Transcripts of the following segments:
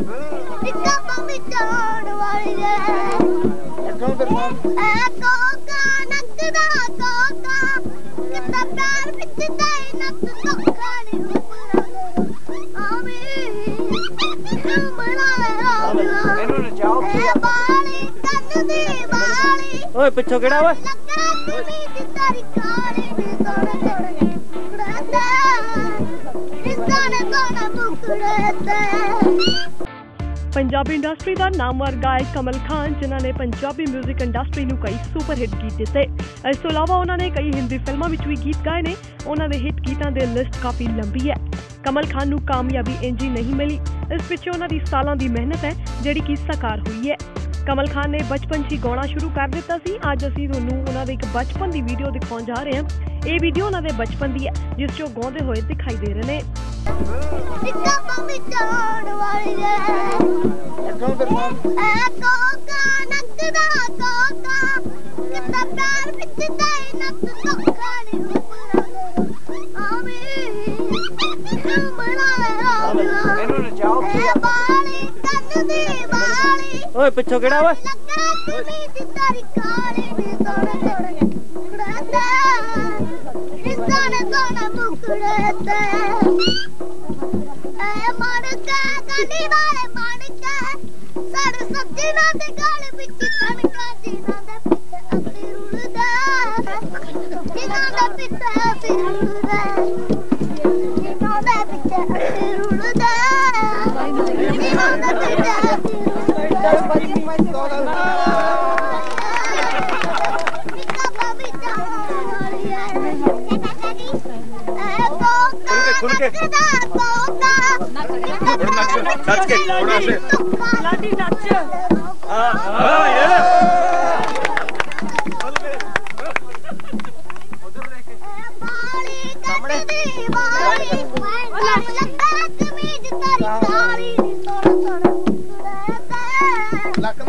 ਨਿੱਕਾ ਪੰਮੀ ਜਾਣ ਵਾਲੀ ਏ ਅੱਖਾਂ ਤੇ ਐ ਕੋਕਾ ਨੱਚਦਾ ਕੋਕਾ ਕਿੱਦਾਂ ਪਿਆਰ ਵਿੱਚ ਦੇ ਨੱਚ ਧੋਖਾ ਨਹੀਂ ਆਵੇਂ ਬਣਾ ਲੈ ਇਹਨੂੰ ਨਚਾਓ ਬਾਲੀ ਕੰਨ ਦੀ ਬਾਲੀ ਓਏ ਪਿੱਛੋਂ ਕਿਹੜਾ ਓਏ? ਲੱਗਾ ਕਿਵੇਂ ਦੀ ਪੰਜਾਬੀ ਇੰਡਸਟਰੀ ਦਾ ਨਾਮਵਰ ਗਾਇਕ ਕਮਲ ਖਾਨ, ਜਿਨ੍ਹਾਂ ਨੇ ਪੰਜਾਬੀ 뮤직 ਇੰਡਸਟਰੀ ਨੂੰ ਕਈ ਸੁਪਰ ਹਿੱਟ ਗੀਤ ਦਿੱਤੇ। ਇਸ ਤੋਂ ਇਲਾਵਾ ਉਹਨਾਂ ਨੇ ਕਈ ਹਿੰਦੀ ਫਿਲਮਾਂ ਵਿੱਚ ਵੀ ਗੀਤ ਗਾਏ ਨੇ। ਉਹਨਾਂ ਦੇ ਹਿੱਟ ਗੀਤਾਂ ਦੀ ਲਿਸਟ ਕਾਫੀ ਲੰਬੀ ਹੈ। ਕਮਲ ਖਾਨ ਨੂੰ ਕਾਮਯਾਬੀ ਇੰਜੀ ਨਹੀਂ ਮਿਲੀ। ਇਸ ਪਿੱਛੇ ਉਹਨਾਂ ਦੀ ਸਾਲਾਂ ਦੀ ਮਿਹਨਤ ਹੈ, ਜਿਹੜੀ ਕਿ ਸਾਕਾਰ ਹੋਈ ਹੈ। ਕਮਲ ਖਾਨ ਨੇ ਬਚਪਨ 'ਚ ਹੀ ਗਾਉਣਾ ਸ਼ੁਰੂ ਕਰ ਦਿੱਤਾ ਸੀ। ਅੱਜ ਅਸੀਂ ਤੁਹਾਨੂੰ ਉਹਨਾਂ ਦੇ ਇੱਕ ਬਚਪਨ ਦੀ ਵੀਡੀਓ ਦਿਖਾਉਣ ਜਾ ਰਹੇ ਹਾਂ। ਇਹ ਵੀਡੀਓ ਉਹਨਾਂ ਦੇ ਬਚਪਨ ਦੀ ਹੈ, ਜਿਸ 'ਚ ਉਹ ਗਾਉਂਦੇ ਹੋਏ ਦਿਖਾਈ ਦੇ ਰਹੇ ਨੇ। ਨਿੱਕਾ ਪੰਮੀ ਵਾਲੀ ਕੋਕਾ ਨੱਚਦਾ ਕੋਕਾ। ਕਿੱਦਾਂ ਪਿਆਰ ਵਿੱਚ ਦੇ ਨੱਚ ਧੋਖਾ ਨਹੀਂ ਰੁਕਦਾ ਆਵੇਂ ਬਣਾ ਲੈ ਇਹਨੂੰ ਨਚਾਓ। ਬਾਲੀ ਕੰਨ ਦੀ ਬਾਲੀ ਓਏ ਪਿੱਛੋਂ ਕਿਹੜਾ ਓਏ ਲੱਗਾ ਕਿਵੇਂ ਦੀ ਤਾਰੀ ਕਾਲੀ ਨੀ ਸੋਹਣੇ ਸੋਹਣੇ ਮੁਕੜਦਾ ਨੀ ਸੋਹਣੇ ਸੋਹਣੇ ਮੁਕੜਦਾ। ਐ ਮਣਕਾ ਗਲੀ ਵਾਲੇ ਮਣਕਾ Adinadı galiba pita pita pita pita. ਪਿੱਛੇ ਅਸੀਂ ਰੁਲਦਾ ਜਿਨ੍ਹਾਂ ਦੇ ਪਿੱਛੇ ਅਸੀਂ ਰੁਲਦਾ ਨਿੱਕਾ ਬਾਬੀ ਜਾਣ ਵਾਲੀ ਐ ਕੋਕਾ ਖੁੱਲ ਕੇ। ਨੱਚਦਾ ਕੋਕਾ ਨੱਚ ਕੇ, ਥੋੜਾ ਸੇ। ਲਾਡੀ ਨੱਚ ਹਾਂ ਇਹ ਬਾਲੀ ਕੰਦੀ ਬਾਲੀ ਲੱਗ ਲੱਗਾ ਕਮੀਜ਼ ਤਾਰੀ ਕਾਲੀ ਨੀ ਸੋਹਣਾ ਸੋਹਣਾ ਮੁਕੜਦਾ ਲੱਕ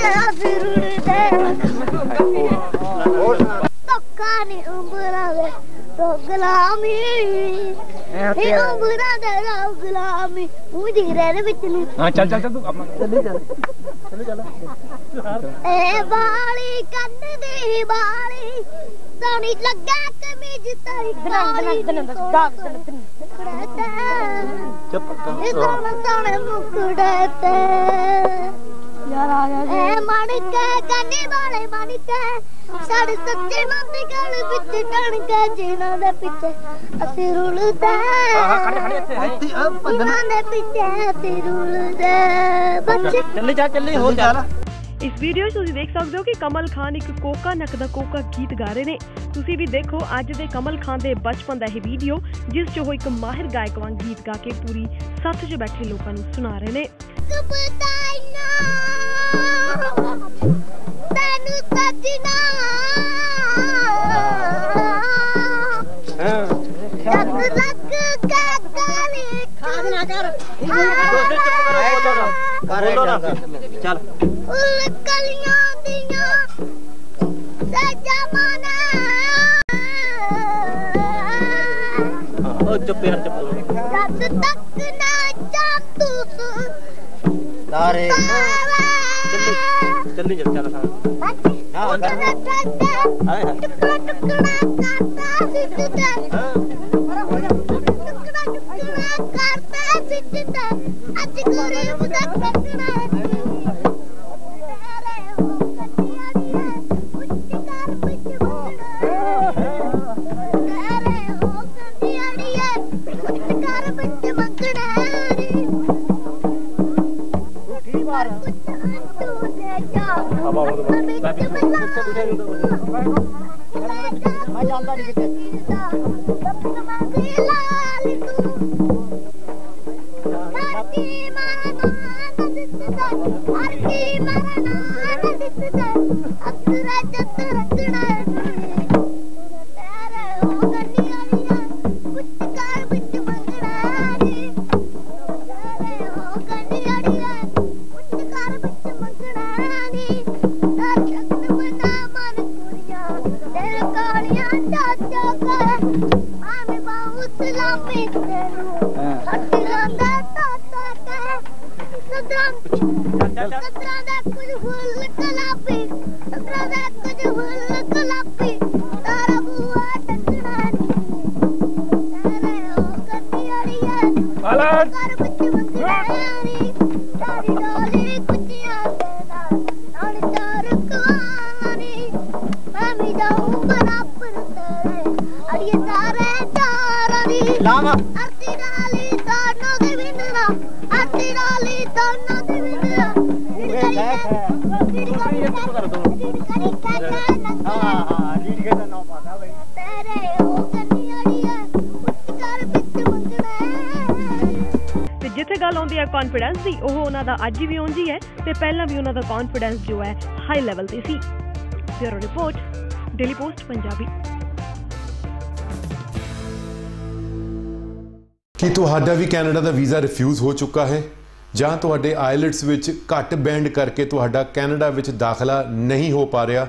ਸੋਹਣੇ ਮੁਕੜਦਾ ਧੋਖਾ ਨੀ ਉඹਰਾਂ ਦੇ ਰੋਗਲਾਮੀ ਇਹ ਉඹਰਾਂ ਦੇ ਰੋਗਲਾਮੀ ਉਹਦੀ ਰਹਿ ਵਿੱਚ ਨੂੰ। ਹਾਂ ਚੱਲ ਚੱਲ ਚੱਲ ਤੂੰ ਆਪਣਾ ਚੱਲੀ ਚੱਲ। ਚੱਲੀ ਚੱਲ। ਏ ਬਾਲੀ ਕੰਨ ਦੀ ਬਾਲੀ ਸੋਹਣੀ ਲੱਗਾ ਕਮੀਜ਼ ਤਾਰੀ ਕਾਲੀ ਚੁੱਪ ਇਹ ਸੋਹਣੇ ਸੋਹਣੇ ਮੁਕੜੇ ਤੇ ਯਾਰ ਆ ਜਾ। ਏ ਮਣਕੇ ਕੰਨੀ ਵਾਲੇ ਮਣਕੇ ਸਾਡੇ ਸੱਚੇ ਮੰਦੀ ਗਲ ਵਿੱਚ ਟਣਕੇ ਜਿਨ੍ਹਾਂ ਦੇ ਪਿੱਛੇ ਅਸੀਂ ਰੁਲਦੇ ਖੜੇ ਖੜੇ ਇੱਥੇ ਹੈ ਜਿਨ੍ਹਾਂ ਦੇ ਪਿੱਛੇ ਅਸੀਂ ਰੁਲਦੇ ਬੱਚੇ ਚੱਲੀ ਜਾ ਚੱਲੀ ਹੋ ਚੱਲ। ਇਸ ਵੀਡੀਓ 'ਚ ਤੁਸੀਂ ਦੇਖ ਸਕਦੇ ਹੋ ਕਿ ਕਮਲ ਖਾਨ ਇੱਕ ਕੋਕਾ ਨੱਕਦਾ ਕੋਕਾ ਗੀਤ ਗਾ ਰਹੇ ਨੇ। ਤੁਸੀਂ ਵੀ ਦੇਖੋ ਅੱਜ ਦੇ ਕਮਲ ਖਾਨ ਦੇ ਬਚਪਨ ਦਾ ਇਹ ਵੀਡੀਓ ਜਿਸ 'ਚ ਉਹ ਇੱਕ ਮਾਹਿਰ ਗਾਇਕ ਵਾਂਗ ਗੀਤ ਗਾ ਕੇ ਪੂਰੀ ਸੱਥ 'ਚ ਬੈਠੇ ਲੋਕਾਂ ਨੂੰ ਸੁਣਾ ਰਹੇ ਨੇ। ਤੈਨੂੰ ਸੱਜਣਾ। ਜੱਟ ਲੱਗ ਕੇ ਕਾਲੀ ਖਾਣਾ ਕਰ? ਬੋਲੋ ਨਾ। ਚੱਲ। ਉਲ ਕਲੀਆਂ ਦੀਆਂ ਸਜਾ ਉਹ ਚੁੱਪ ਯਾਰ ਚੁੱਪ। ਜਦ ਤੱਕ ਨਾ ਜਾਂਦੂ ਤੂੰ ਤਾਰੇ ਚੱਲੀ ਚੱਲ ਚੱਲ ਹਾਂ ਹਾਂ ਹਾਏ ਹਾਏ ਟੁਕੜਾ ਟੁਕੜਾ ਕਰਦਾ ਸਿੱਧਾ ਟੁਕੜਾ ਟੁਕੜਾ ਕਰਦਾ ਸਿੱਧਾ ਅੱਜ ਗੁਰੂ ਮੁੰਡਾ ਟੁਕੜਾ ਮੈਂ ਜਾਂਦਾ ਨਹੀਂ ਕਿਤੇ ਸੰਤਰਾ ਦਾ ਕੁਝ ਫੁੱਲ ਗੁਲਾਬੀ ਸੰਤਰਾ ਦਾ ਕੁਝ ਫੁੱਲ ਗੁਲਾਬੀ ਤਾਰਾ ਬੂਆ ਟੰਗਣਾ ਨੀ। ਤਾਰੇ ਉਹ ਕੰਨੀ ਅੜੀਏ। ਬਾਲਕ ਘਰ ਵਿੱਚ ਮੰਗਣੀ ਤਾਰੀ ਡੋਲੀ ਕੁੱਤੀਆਂ ਦੇ ਨਾਲ। ਨਾਲ ਚਾਰ ਕਵਾਨੀ ਮੈਂ ਵੀ ਜਾਊਂ ਬਰਾਬਰ ਤੇਰੇ। ਅੜੀਏ ਤਾਰੇ ਚਾਰਾਂ ਦੀ ਲਾਵਾ। ਅਰਤੀ ਨਾਲੀ ਜਿੱਥੇ ਗੱਲ ਆਉਂਦੀ ਹੈ ਕੌਨਫੀਡੈਂਸ ਦੀ, ਉਹ ਉਹਨਾਂ ਦਾ ਅੱਜ ਵੀ ਉਂਝ ਹੈ ਤੇ ਪਹਿਲਾਂ ਵੀ ਉਹਨਾਂ ਦਾ ਕੌਨਫੀਡੈਂਸ ਜੋ ਹੈ ਹਾਈ ਲੈਵਲ ਤੇ ਸੀ। Bureau report Daily Post Punjabi. ਕੀ ਤੁਹਾਡਾ ਵੀ ਕੈਨੇਡਾ ਦਾ ਵੀਜ਼ਾ ਰਿਫਿਊਜ਼ ਹੋ ਚੁੱਕਾ ਹੈ? ਜਾਂ ਤੁਹਾਡੇ ਆਇਲਟਸ ਵਿੱਚ ਘੱਟ ਬੈਂਡ ਕਰਕੇ ਤੁਹਾਡਾ ਕੈਨੇਡਾ ਵਿੱਚ ਦਾਖਲਾ ਨਹੀਂ ਹੋ ਪਾ ਰਿਹਾ?